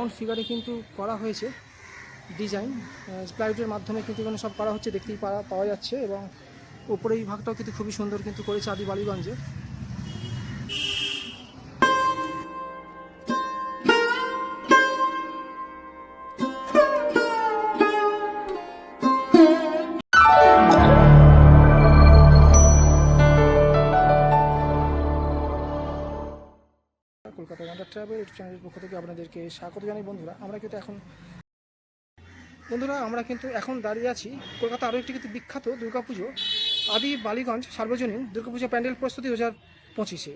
Round ফিগারে কিন্তু করা হয়েছে ডিজাইন প্লাইউডের মাধ্যমে কিন্তু এখানে সব করা হচ্ছে, দেখতেই পাওয়া পাওয়া যাচ্ছে এবং উপরে এই ভাগটাও কিন্তু খুবই সুন্দর কিন্তু করেছে আদি বালিগঞ্জে। কলকাতা ওয়ান্ডার ট্রাভেল ইউটিউব চ্যানেলের পক্ষ থেকে আপনাদেরকে স্বাগত জানাই বন্ধুরা। আমরা কিন্তু এখন বন্ধুরা, আমরা কিন্তু এখন দাঁড়িয়ে আছি কলকাতা আরও একটি কিন্তু বিখ্যাত দুর্গাপুজো, আদি বালিগঞ্জ সার্বজনীন দুর্গাপুজো প্যান্ডেল প্রস্তুতি দু হাজার পঁচিশে।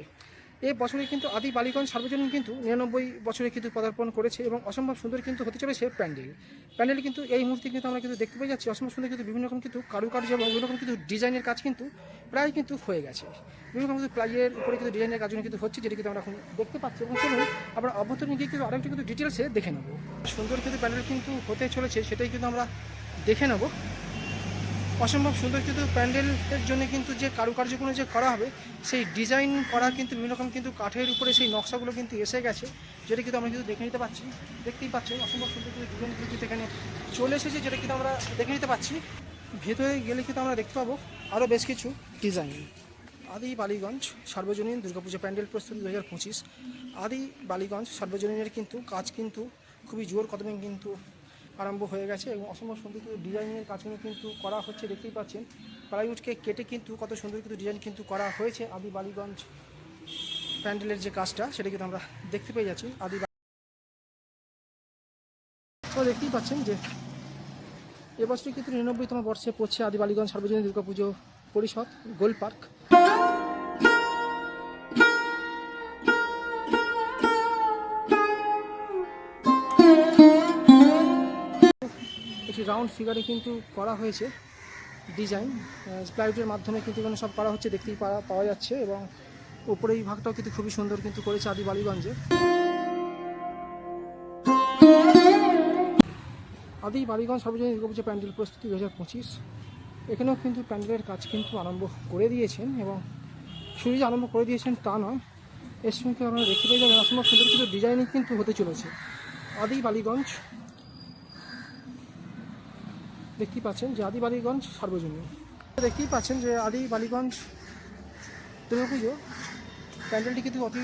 এই বছরে কিন্তু আদি বালিগঞ্জ সার্বজনীন কিন্তু নিরানব্বই বছরে কিন্তু পদার্পণ করেছে এবং অসম্ভব সুন্দর কিন্তু হতে চলেছে প্যান্ডেল। প্যান্ডেল কিন্তু এই মুহূর্তে কিন্তু আমরা কিন্তু দেখতে পেয়ে যাচ্ছি অসম্ভব সুন্দর কিন্তু বিভিন্ন রকম কিন্তু কারুকার্য এবং বিভিন্ন রকম কিন্তু ডিজাইনের কাজ কিন্তু প্রায় কিন্তু হয়ে গেছে। বিভিন্ন রকম কিন্তু প্লাইয়ের উপরে কিন্তু ডিজাইনের কাজগুলো কিন্তু হচ্ছে যেটি কিন্তু আমরা এখন দেখতে পাচ্ছি এবং চলুন আমরা অভ্যন্তরীণ গিয়ে কিন্তু আরেকটু কিন্তু ডিটেলসে দেখে নেব। সুন্দর কিন্তু প্যান্ডেল কিন্তু হতে চলেছে সেটাই কিন্তু আমরা দেখে নেব। অসম্ভব সুন্দর, কিন্তু প্যান্ডেলের জন্য কিন্তু যে কারুকার্যগুলো যে করা হবে, সেই ডিজাইন করা কিন্তু বিভিন্ন রকম কিন্তু কাঠের উপরে সেই নকশাগুলো কিন্তু এসে গেছে, যেটা কিন্তু আমরা কিন্তু দেখে নিতে পাচ্ছি দেখতেই পাচ্ছি অসম্ভব সুন্দর কিন্তু ডিজাইন কিন্তু এখানে চলে এসেছে, যেটা কিন্তু আমরা দেখে নিতে পাচ্ছি ভেতরে গেলে কিন্তু আমরা দেখতে পাবো আরও বেশ কিছু ডিজাইন। আদি বালিগঞ্জ, সার্বজনীন দুর্গাপূজা প্যান্ডেল প্রস্তুতি দু হাজার পঁচিশ। আদি বালিগঞ্জ, সার্বজনীনের কিন্তু কাজ কিন্তু খুবই জোর কদমে কিন্তু আরম্ভ হয়ে গেছে এবং অসম্ভব সুন্দর কিন্তু ডিজাইনের কাজগুলো কিন্তু করা হচ্ছে, দেখতেই পাচ্ছেন। প্লাইউডকে কেটে কিন্তু কত সুন্দর কিন্তু ডিজাইন কিন্তু করা হয়েছে। আদি বালিগঞ্জ প্যান্ডেলের যে কাজটা, সেটা কিন্তু আমরা দেখতে পেয়ে যাচ্ছি। আদি তো দেখতেই পাচ্ছেন যে এবছরই কিন্তু নিরানব্বইতম বর্ষে পড়ছে আদি বালিগঞ্জ সার্বজনীন দুর্গাপুজো পরিষদ, গোল পার্ক। রাউন্ড ফিগারে কিন্তু করা হয়েছে ডিজাইন প্লাইউডের মাধ্যমে কিন্তু এখানে সব করা হচ্ছে, দেখতেই পাওয়া পাওয়া যাচ্ছে এবং উপরে এই ভাগটাও কিন্তু খুবই সুন্দর কিন্তু করেছে আদি বালিগঞ্জে আদি বালিগঞ্জ সর্বজনীন দুর্গাপুজো প্যান্ডেল প্রস্তুতি দু হাজার পঁচিশ। এখানেও কিন্তু প্যান্ডেলের কাজ কিন্তু আরম্ভ করে দিয়েছেন এবং শুধু যে আরম্ভ করে দিয়েছেন তা নয়, এর সঙ্গে আপনারা দেখতে পাই যে অসম্ভব সুন্দর কিন্তু ডিজাইনিং কিন্তু হতে চলেছে। আদি বালিগঞ্জ দেখতেই পাচ্ছেন যে আদি বালিগঞ্জ সার্বজনীন। দেখতেই পাচ্ছেন যে আদি বালিগঞ্জ দুর্গাপুজো। প্যান্ডেলটি কিন্তু অতি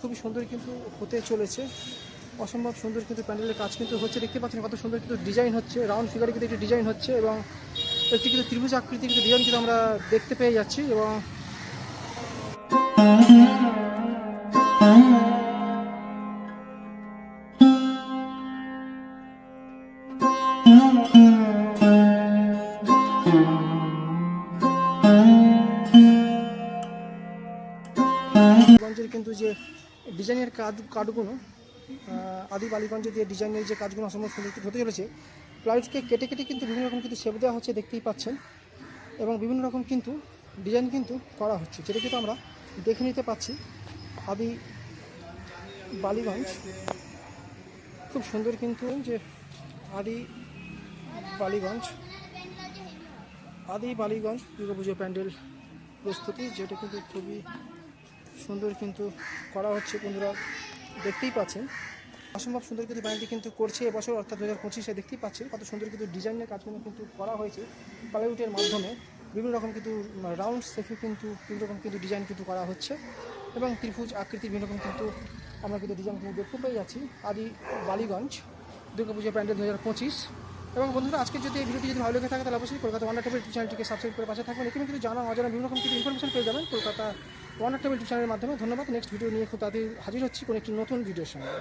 খুবই সুন্দর কিন্তু হতে চলেছে। অসম্ভব সুন্দর কিন্তু প্যান্ডেলের কাজ কিন্তু হচ্ছে। দেখতে পাচ্ছেন কত সুন্দর কিন্তু ডিজাইন হচ্ছে। রাউন্ড ফিগারে কিন্তু একটি ডিজাইন হচ্ছে এবং একটি কিন্তু ত্রিভুজ আকৃতির কিন্তু ডিজাইন কিন্তু আমরা দেখতে পেয়ে যাচ্ছি এবং বালিগঞ্জের কিন্তু যে ডিজাইনের কাজ কাঠগুলো আদি বালিগঞ্জে যে ডিজাইনের যে কাজগুলো সুন্দর হতে চলেছে, প্লাইউডকে কেটে কেটে কিন্তু বিভিন্ন রকম কিন্তু শেপ দেওয়া হচ্ছে, দেখতেই পাচ্ছেন। এবং বিভিন্ন রকম কিন্তু ডিজাইন কিন্তু করা হচ্ছে, যেটা কিন্তু আমরা দেখে নিতে পাচ্ছি। আদি বালিগঞ্জ খুব সুন্দর কিন্তু যে আদি বালিগঞ্জ আদি বালিগঞ্জ দুর্গাপুজো প্যান্ডেল প্রস্তুতি, যেটা কিন্তু খুবই সুন্দর কিন্তু করা হচ্ছে বন্ধুরা, দেখতেই পাচ্ছেন। অসম্ভব সুন্দর কিন্তু ব্যান্ডটি কিন্তু করছে এবছর, অর্থাৎ দু হাজার পঁচিশে দেখতেই পাচ্ছেন। কত সুন্দর কিন্তু ডিজাইনের কাজগুলো কিন্তু করা হয়েছে প্লাইউডের মাধ্যমে। বিভিন্ন রকম কিন্তু রাউন্ড শেফে কিন্তু বিভিন্ন রকম কিন্তু ডিজাইন কিন্তু করা হচ্ছে। এবং ত্রিভুজ আকৃতির বিভিন্ন রকম কিন্তু আমরা কিন্তু ডিজাইন কিন্তু দেখতে পেয়ে যাচ্ছি। আদি বালিগঞ্জ দুর্গা দুর্গাপুজো প্যান্ডেল দু হাজার পঁচিশ। এবং বন্ধুরা আজকে যদি এই ভিডিওটি যদি ভালো লেগে থাকে, তাহলে অবশ্যই কলকাতা ওয়ান টেবিল চ্যানেলটিকে সাবস্ক্রাইব করে পাশে থাকবেন এখানে কিন্তু জানা অজানা বিভিন্ন রকম কিন্তু ইনফরমেশন পেয়ে যাবেন। কলকাতা ওয়ান টেবিল চ্যানেলের মাধ্যমে ধন্যবাদ। নেক্সট ভিডিও নিয়ে খুব তাড়াতাড়ি হাজির হচ্ছি কোনো একটি নতুন ভিডিওর সঙ্গে।